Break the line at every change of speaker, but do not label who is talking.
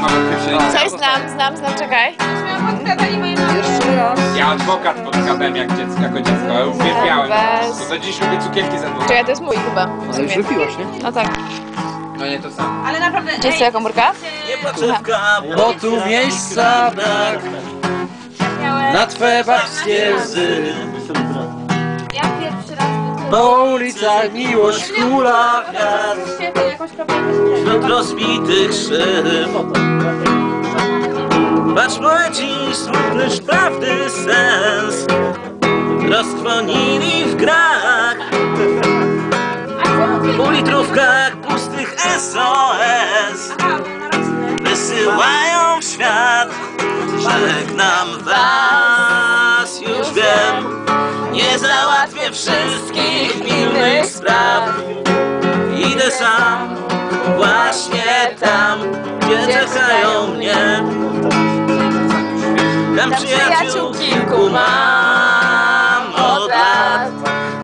mam pierwszy
Coś znam, znam, znam, czekaj.
Jeszcze raz.
Ja adwokat spotkałem jak dziecko, jako dziecko, uwielbiałem.
Bez.
To do dziś lubię cukierki z adwokatem.
Czekaj, to jest mój chyba.
Ale już wypiłaś, nie?
No tak.
No nie to samo.
Ale naprawdę,
Gdzie jest twoja komórka?
Bo tu miejsca brak na twe babskie łzy.
Ja pierwszy raz
Po ulicach miłość hula
świetnie jakąś kropkę
Wśród rozbitych szyb Patrz poeci smutny prawdy sens. Rozkwonili w grach. Po litrówkach pustych SOS Wysyłają w świat. Żegnam was, już wiem. Nie załatwię wszystkich pilnych spraw czekają mnie. Tam przyjaciół kilku mam